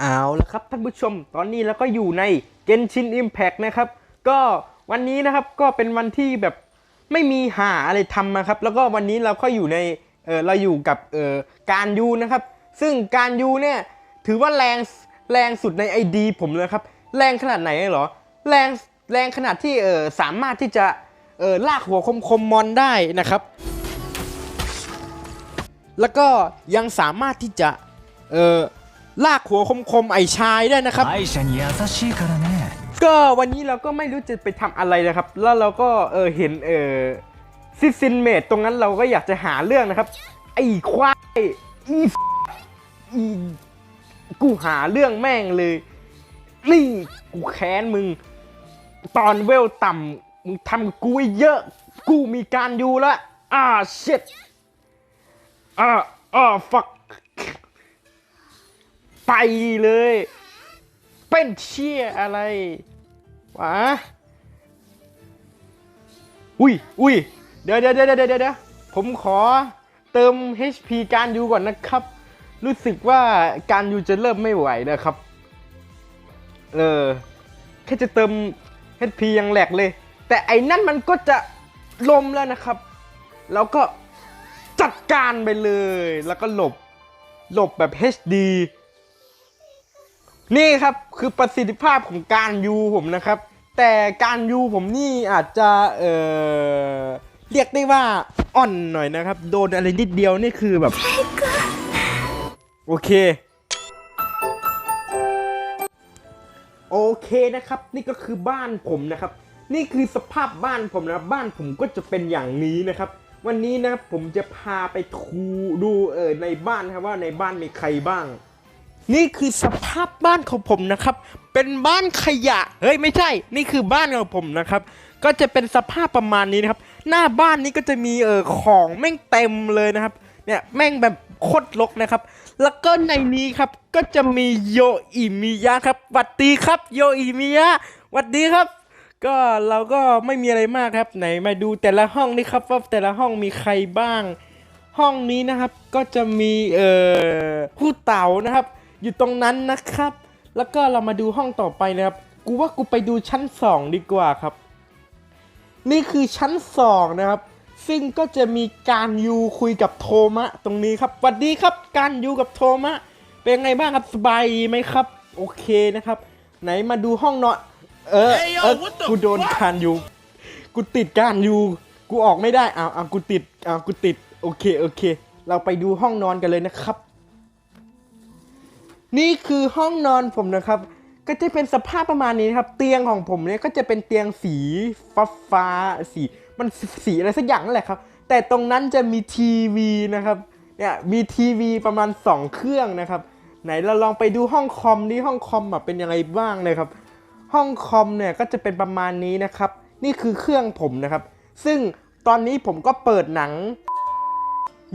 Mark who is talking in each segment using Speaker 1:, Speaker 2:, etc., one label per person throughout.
Speaker 1: เอาละครับท่านผู้ชมตอนนี้เราก็อยู่ใน Genshin Impact นะครับ ก็วันนี้นะครับก็เป็นวันที่แบบไม่มีหาอะไรทำนะครับ แล้วก็วันนี้เราก็อยู่ในเออเราอยู่กับเออการยูนะครับ ซึ่งการยูเนี่ยถือว่าแรงแรงสุดใน ID ผมเลยครับ แรงขนาดไหนเหรอ แรงแรงขนาดที่เออสามารถที่จะเออลากหัวคมคมมอนได้นะครับ แล้วก็ยังสามารถที่จะเออ ลากหัวคมๆไอชายได้นะครับก็วันนี้เราก็ไม่รู้จะไปทำอะไรนะครับ แล้วเราก็เออเห็นเออซิซินเมดตรงนั้นเราก็อยากจะหาเรื่องนะครับ ไอควายอีอีกูหาเรื่องแม่งเลยนี่กูแค้นมึง ตอนเวลต่ำมึงทำกูเยอะ กูมีการอยู่แล้วอ่าเช็ดอ่าอ่าฟัก ไปเลย เป็นเชี่ยอะไรวะอุ้ยอุ้ยเดี๋ยวเดี๋ยวเดี๋ยวเดี๋ยวเดี๋ยวผมขอเติม HP การยูก่อนนะครับ รู้สึกว่าการยูจะเริ่มไม่ไหวนะครับ เออ แค่จะเติม HP ยังแหลกเลย แต่ไอ้นั่นมันก็จะลมแล้วนะครับ แล้วก็จัดการไปเลย แล้วก็หลบ หลบแบบ HD นี่ครับคือประสิทธิภาพของการยูผมนะครับ แต่การยูผมนี่อาจจะเอ่อเรียกได้ว่าอ่อนหน่อยนะครับ โดนอะไรนิดเดียวนี่คือแบบ โอเค โอเคนะครับ นี่ก็คือบ้านผมนะครับ นี่คือสภาพบ้านผมนะบบ้านผมก็จะเป็นอย่างนี้นะครับ วันนี้นะครับผมจะพาไปทูดูเออในบ้านครับว่าในบ้านมีใครบ้าง นี่คือสภาพบ้านของผมนะครับ เป็นบ้านขยะ เฮ้ยไม่ใช่ นี่คือบ้านของผมนะครับ ก็จะเป็นสภาพประมาณนี้นะครับ หน้าบ้านนี้ก็จะมีเออของแม่งเต็มเลยนะครับ เนี่ยแม่งแบบโคตรรกนะครับ แล้วก็ในนี้ครับก็จะมีโยอิมิยะครับวัดดีครับ โยอิมิยะวัดดีครับ ก็เราก็ไม่มีอะไรมากครับ ไหนมาดูแต่ละห้องนี่ครับว่าแต่ละห้องมีใครบ้าง ห้องนี้นะครับก็จะมีเอ่อผู้เต่านะครับ อยู่ตรงนั้นนะครับ แล้วก็เรามาดูห้องต่อไปนะครับ กูว่ากูไปดูชั้นสองดีกว่าครับ นี่คือชั้นสองนะครับ ซึ่งก็จะมีการยูคุยกับโทมะตรงนี้ครับสวัสดีครับ การยูกับโทมะ เป็นไงบ้างครับสบายดีไหมครับ โอเคนะครับ ไหนมาดูห้องนอนเออเออกูโดนการยูกูติดการยูกูออกไม่ได้อ้าวอ้าวกูติดอ้าวกูติด โอเค โอเค เราไปดูห้องนอนกันเลยนะครับ นี่คือห้องนอนผมนะครับ ก็จะเป็นสภาพประมาณนี้ครับ เตียงของผมเนี่ยก็จะเป็นเตียงสีฟ้าฟ้าสีมันสีอะไรสักอย่างนั่นแหละครับ แต่ตรงนั้นจะมีทีวีนะครับเนี่ยมีทีวีประมาณ 2 เครื่องนะครับ ไหนเราลองไปดูห้องคอมนี่ห้องคอมแบบเป็นยังไงบ้างนะครับ ห้องคอมเนี่ยก็จะเป็นประมาณนี้นะครับ นี่คือเครื่องผมนะครับ ซึ่งตอนนี้ผมก็เปิดหนัง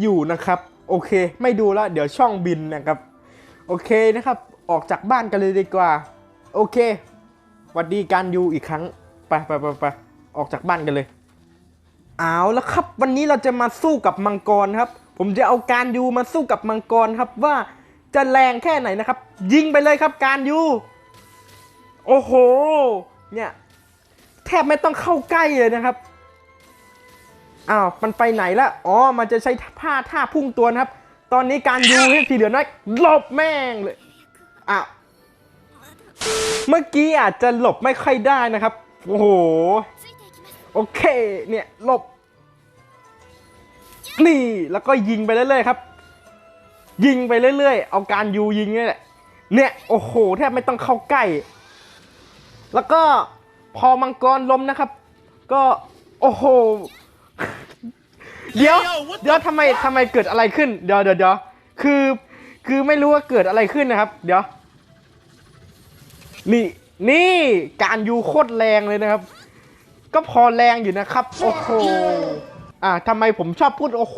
Speaker 1: อยู่นะครับ โอเค ไม่ดูแล้วเดี๋ยวช่องบินนะครับ โอเคนะครับ ออกจากบ้านกันเลยดีกว่า โอเควัดดีการยูอีกครั้ง ไปไปไปไปออกจากบ้านกันเลย เอาแล้วครับ วันนี้เราจะมาสู้กับมังกรครับ ผมจะเอาการยูมาสู้กับมังกรครับว่าจะแรงแค่ไหนนะครับ ยิงไปเลยครับการยูโอ้โห เนี่ย แทบไม่ต้องเข้าใกล้เลยนะครับอ้าวมันไปไหนละอ๋อ มันจะใช้ผ้าท่าพุ่งตัวนะครับ ตอนนี้การยูให้สีเหลืองน้อยหลบแม่งเลยอ้าวเมื่อกี้อาจจะหลบไม่ค่อยได้นะครับ โอ้โห โอเค เนี่ยหลบ นี่แล้วก็ยิงไปเรื่อยๆครับ ยิงไปเรื่อยๆ เอาการยูยิงนี่แหละ เนี่ย โอ้โห แทบไม่ต้องเข้าใกล้ แล้วก็พอมังกรล้มนะครับ ก็ โอ้โห เดี๋ยว เดี๋ยวทำไมทำไมเกิดอะไรขึ้น เดี๋ยวเดี๋ยวเดี๋ยวคือ คือไม่รู้ว่าเกิดอะไรขึ้นนะครับ เดี๋ยว นี่ นี่การยูโคตรแรงเลยนะครับ ก็พอแรงอยู่นะครับ โอ้โห อ่าทำไมผมชอบพูดโอ้โห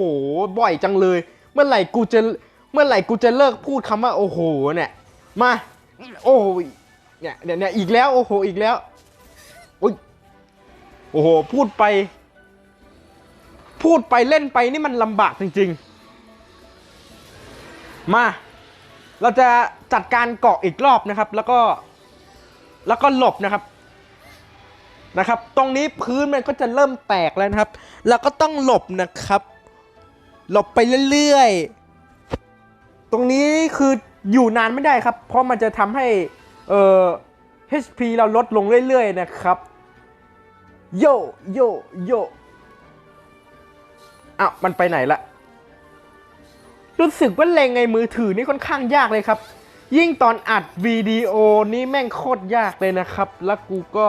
Speaker 1: บ่อยจังเลย เมื่อไหร่กูจะ เมื่อไหร่กูจะเลิกพูดคำว่าโอ้โห เนี่ย มา โอ้ยเนี่ยเนี่ยเนี่ยอีกแล้ว โอ้โห อีกแล้ว โอ้ย โอ้โห พูดไป พูดไปเล่นไปนี่มันลำบากจริงๆ มา เราจะจัดการเกาะอีกรอบนะครับ แล้วก็แล้วก็หลบนะครับนะครับ ตรงนี้พื้นมันก็จะเริ่มแตกแล้วนะครับ แล้วก็ต้องหลบนะครับ หลบไปเรื่อยๆ ตรงนี้คืออยู่นานไม่ได้ครับ เพราะมันจะทำให้เอ่อ HP เราลดลงเรื่อยๆนะครับ โย โย โย อ้าวมันไปไหนละ รู้สึกว่าเลงไงมือถือนี่ค่อนข้างยากเลยครับ ยิ่งตอนอัดวิดีโอนี้แม่งโคตรยากเลยนะครับ แล้วกูก็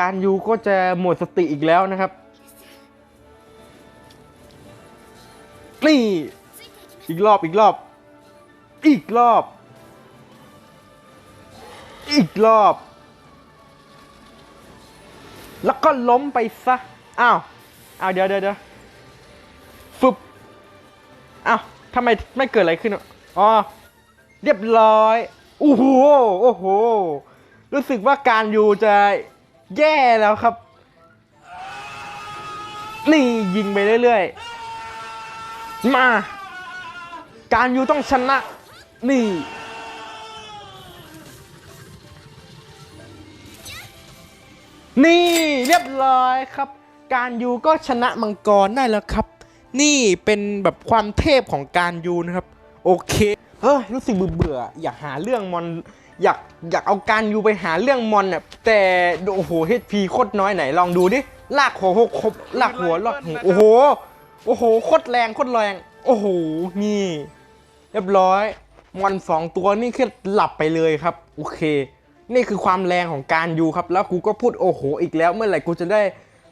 Speaker 1: การยูก็จะหมดสติอีกแล้วนะครับนี่อีกรอบอีกรอบ อีกรอบ อีกรอบ แล้วก็ล้มไปซะ อ้าว อ้าว เดี๋ยวเดี๋ยว ฟึบอ้าวทำไมไม่เกิดอะไรขึ้นอะอ๋อ เรียบร้อย โอ้โห โอ้โห รู้สึกว่าการยูจะแย่แล้วครับ นี่ยิงไปเรื่อยๆ มา การยูต้องชนะ นี่นี่เรียบร้อยครับ การยูก็ชนะมังกรได้แล้วครับ นี่เป็นแบบความเทพของการยูนะครับ โอเคเฮ้ยรู้สึกเบื่อๆอยากหาเรื่องมอนอยากอยากเอาการยูไปหาเรื่องมอนเนี่ยแต่โอ้โห HP โคตรน้อยไหนลองดูดิลากหัวหกครบลากหัวลากหัวโอ้โหโอ้โหโคตรแรงโคตรแรงโอ้โหนี่ เรียบร้อยมอนสองตัวนี่คือหลับไปเลยครับ โอเค นี่คือความแรงของการยูครับ แล้วกูก็พูดโอ้โห อีกแล้วเมื่อไหร่กูจะได้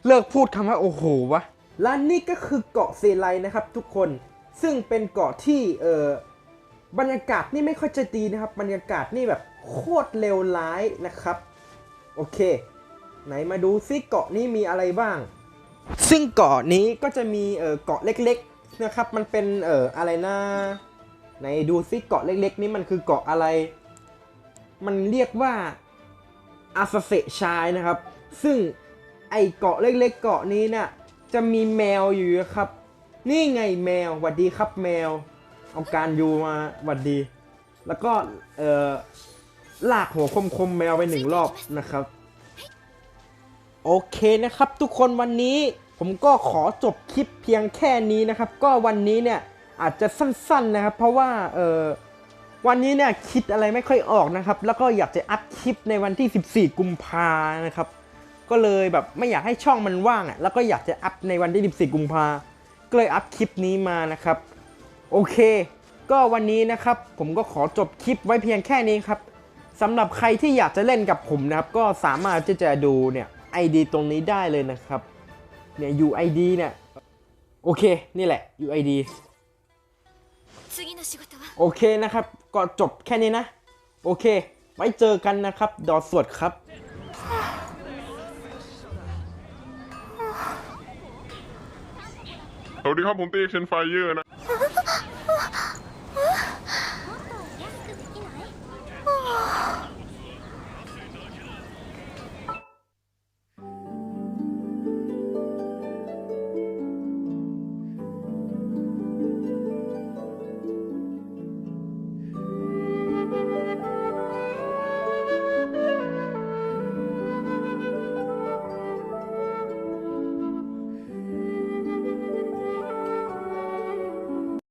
Speaker 1: เลิกพูดคำว่าโอ้โหวะ และนี่ก็คือเกาะเซไลนะครับทุกคนซึ่งเป็นเกาะที่เออบรรยากาศนี่ไม่ค่อยจะดีนะครับ บรรยากาศนี่แบบโคตรเลวร้ายนะครับ โอเค ไหนมาดูซิเกาะนี้มีอะไรบ้าง ซึ่งเกาะนี้ก็จะมีเออเกาะเล็กๆนะครับ มันเป็นเอออะไรนะไหนดูซิเกาะเล็กๆ นี้มันคือเกาะอะไร มันเรียกว่าอาซเซชายนะครับ ซึ่งไอเกาะเล็กๆ เกาะนี้เนี่ย จะมีแมวอยู่ครับ นี่ไงแมวหวัดดีครับแมว เอาการยูมาหวัดดี แล้วก็เออลากหัวคมๆแมวไปหนึ่งรอบนะครับ โอเคนะครับ ทุกคนวันนี้ผมก็ขอจบคลิปเพียงแค่นี้นะครับ ก็วันนี้เนี่ยอาจจะสั้นๆนะครับ เพราะว่าเออวันนี้เนี่ยคิดอะไรไม่ค่อยออกนะครับ แล้วก็อยากจะอัพคลิปในวันที่ 14 กุมภานะครับ ก็เลยแบบไม่อยากให้ช่องมันว่างอะ่ะแล้วก็อยากจะอัพในวันที่ 14 กุมภาก็เลยอัพคลิปนี้มานะครับ โอเค ก็วันนี้นะครับ ผมก็ขอจบคลิปไว้เพียงแค่นี้ครับสำหรับใครที่อยากจะเล่นกับผมนะครับ ก็สามารถที่จะดูเนี่ย ID ตรงนี้ได้เลยนะครับเนี่ย UID เนี่ยโอเค นี่แหละ UID โอเคนะครับ ก็จบแค่นี้นะ โอเค ไว้เจอกันนะครับ ดอสวดครับ
Speaker 2: สวัสดีครับผมตีเชนไฟเยอร์นะ